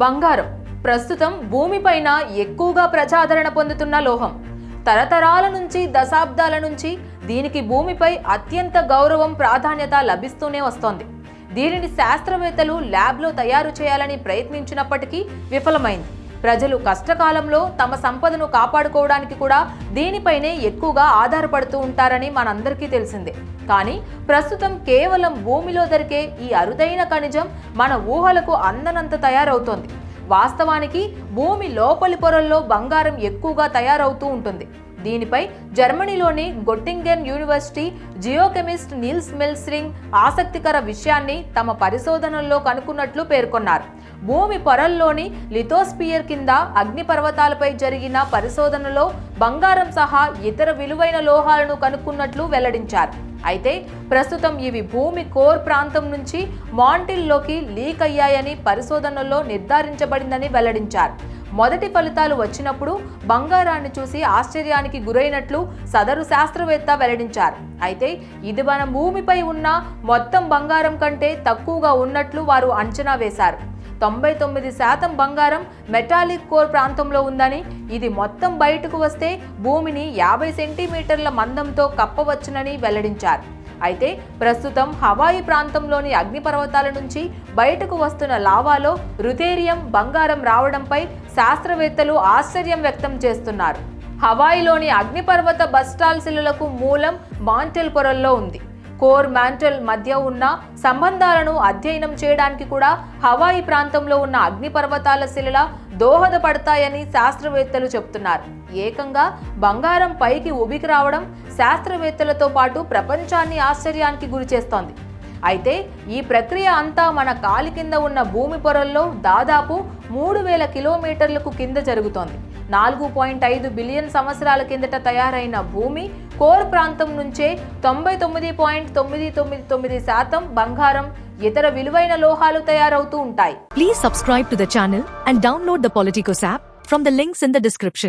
బంగారం. ప్రస్తుతం భూమిపైన ఎక్కువగా ప్రజాదరణ పొందుతున్న లోహం. తరతరాల నుంచి దశాబ్దాల నుంచి దీనికి భూమిపై అత్యంత గౌరవం ప్రాధాన్యత లభిస్తూనే వస్తోంది. దీనిని శాస్త్రవేత్తలు ల్యాబ్లో తయారు చేయాలని ప్రయత్నించినప్పటికీ విఫలమైంది. ప్రజలు కష్టకాలంలో తమ సంపదను కాపాడుకోవడానికి కూడా దీనిపైనే ఎక్కువగా ఆధారపడుతూ ఉంటారని మనందరికీ తెలిసిందే. కానీ ప్రస్తుతం కేవలం భూమిలో దొరికే ఈ అరుదైన ఖనిజం మన ఊహలకు అందనంత తయారవుతోంది. వాస్తవానికి భూమి లోపలి పొరల్లో బంగారం ఎక్కువగా తయారవుతూ ఉంటుంది. దీనిపై జర్మనీలోని గొట్టింగెన్ యూనివర్సిటీ జియోకెమిస్ట్ నీల్స్ మెల్స్రింగ్ ఆసక్తికర విషయాన్ని తమ పరిశోధనల్లో కనుక్కున్నట్లు పేర్కొన్నారు. భూమి పొరల్లోని లిథోస్పియర్ కింద అగ్నిపర్వతాలపై జరిగిన పరిశోధనలో బంగారం సహా ఇతర విలువైన లోహాలను కనుక్కున్నట్లు వెల్లడించారు. అయితే ప్రస్తుతం ఇవి భూమి కోర్ ప్రాంతం నుంచి మాంటిల్లోకి లీక్ అయ్యాయని పరిశోధనల్లో నిర్ధారించబడిందని వెల్లడించారు. మొదటి ఫలితాలు వచ్చినప్పుడు బంగారాన్ని చూసి ఆశ్చర్యానికి గురైనట్లు సదరు శాస్త్రవేత్త వెల్లడించారు. అయితే ఇది మన భూమిపై ఉన్న మొత్తం బంగారం కంటే తక్కువగా ఉన్నట్లు వారు అంచనా వేశారు. తొంభై తొమ్మిది శాతం బంగారం మెటాలిక్ కోర్ ప్రాంతంలో ఉందని ఇది మొత్తం బయటకు వస్తే భూమిని యాభై సెంటీమీటర్ల మందంతో కప్పవచ్చునని వెల్లడించారు. అయితే ప్రస్తుతం హవాయి ప్రాంతంలోని అగ్నిపర్వతాల నుంచి బయటకు వస్తున్న లావాలో రుథేరియం బంగారం రావడంపై శాస్త్రవేత్తలు ఆశ్చర్యం వ్యక్తం చేస్తున్నారు. హవాయిలోని అగ్నిపర్వత బస్టాల్ శిలలకు మూలం మాంటెల్ పొరల్లో ఉంది. కోర్ మ్యాంటల్ మధ్య ఉన్న సంబంధాలను అధ్యయనం చేయడానికి కూడా హవాయి ప్రాంతంలో ఉన్న అగ్నిపర్వతాల శిలల దోహదపడతాయని శాస్త్రవేత్తలు చెబుతున్నారు. ఏకంగా బంగారం పైకి ఉబికి రావడం శాస్త్రవేత్తలతో పాటు ప్రపంచాన్ని ఆశ్చర్యానికి గురిచేస్తోంది అయితే ఈ ప్రక్రియ అంతా మన కాలి కింద ఉన్న భూమి పొరల్లో దాదాపు మూడు వేల కిలోమీటర్లకు కింద జరుగుతోంది. నాలుగు పాయింట్ ఐదు బిలియన్ సంవత్సరాల కిందట తయారైన భూమి కోర్ ప్రాంతం నుంచే తొంభై తొమ్మిది పాయింట్ తొమ్మిది తొమ్మిది తొమ్మిది శాతం బంగారం ఇతర విలువైన లోహాలు తయారవుతూ ఉంటాయి. Please subscribe to the channel and download the Politico app from the links in the description